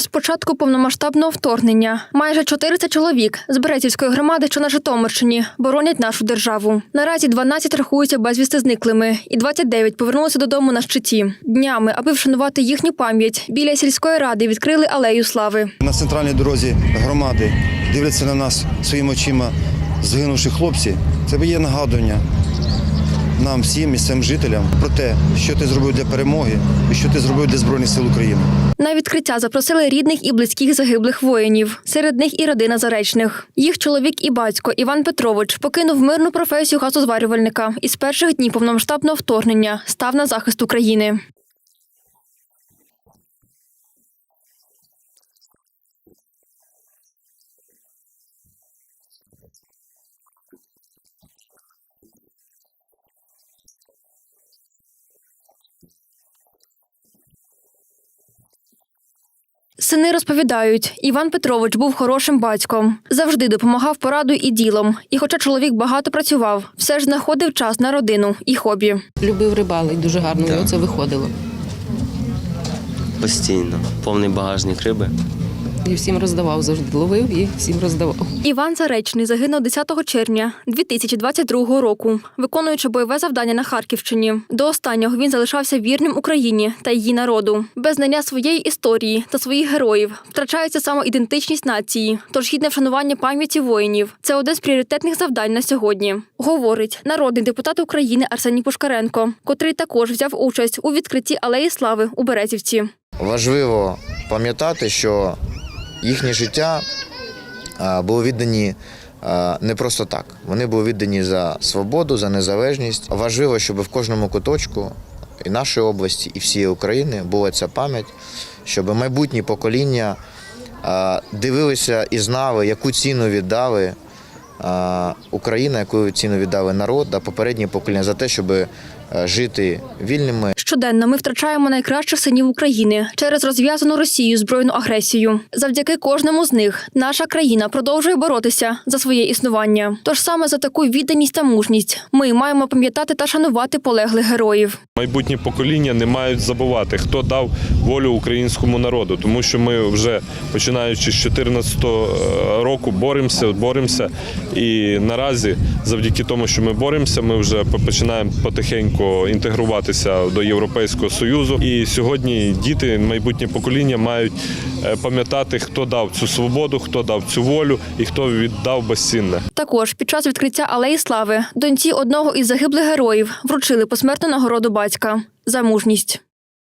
З початку повномасштабного вторгнення майже 400 чоловік з Березівської громади, що на Житомирщині, боронять нашу державу. Наразі 12 рахуються безвісти зниклими, і 29 повернулися додому на щиті. Днями, аби вшанувати їхню пам'ять, біля сільської ради відкрили алею слави. На центральній дорозі громади дивляться на нас своїми очима згинувши хлопці. Це є нагадування нам, всім місцевим жителям про те, що ти зробив для перемоги і що ти зробив для Збройних сил України. На відкриття запросили рідних і близьких загиблих воїнів. Серед них і родина заречних. Їх чоловік і батько Іван Петрович покинув мирну професію газозварювальника і з перших днів повномасштабного вторгнення став на захист України. Сини розповідають, Іван Петрович був хорошим батьком, завжди допомагав порадою і ділом. І хоча чоловік багато працював, все ж знаходив час на родину і хобі. Любив рибалить дуже гарно, у це виходило. Постійно. Повний багажник риби. І всім роздавав завжди. Ловив і всім роздавав. Іван Заречний загинув 10 червня 2022 року, виконуючи бойове завдання на Харківщині. До останнього він залишався вірним Україні та її народу. Без знання своєї історії та своїх героїв втрачається самоідентичність нації, тож гідне вшанування пам'яті воїнів. Це одне з пріоритетних завдань на сьогодні. Говорить народний депутат України Арсеній Пушкаренко, котрий також взяв участь у відкритті алеї слави у Березівці. Важливо пам'ятати, що їхнє життя було віддані не просто так. Вони були віддані за свободу, за незалежність. Важливо, щоб в кожному куточку і нашої області, і всієї України була ця пам'ять, щоб майбутні покоління дивилися і знали, яку ціну віддали. Україна, яку ціну віддали народ, а попередні покоління за те, щоб жити вільними, Щоденно ми втрачаємо найкращих синів України через розв'язану Росією збройну агресію. Завдяки кожному з них наша країна продовжує боротися за своє існування. Тож саме за таку відданість та мужність ми маємо пам'ятати та шанувати полеглих героїв. Майбутні покоління не мають забувати, хто дав волю українському народу, тому що ми вже починаючи з 2014 року боремося, боремося. І наразі, завдяки тому, що ми боремося, ми вже починаємо потихеньку інтегруватися до Європейського союзу. І сьогодні діти, майбутнє покоління мають е, пам'ятати, хто дав цю свободу, хто дав цю волю і хто віддав безцінне. Також під час відкриття алеї слави доньці одного із загиблих героїв вручили посмертну нагороду батька за мужність.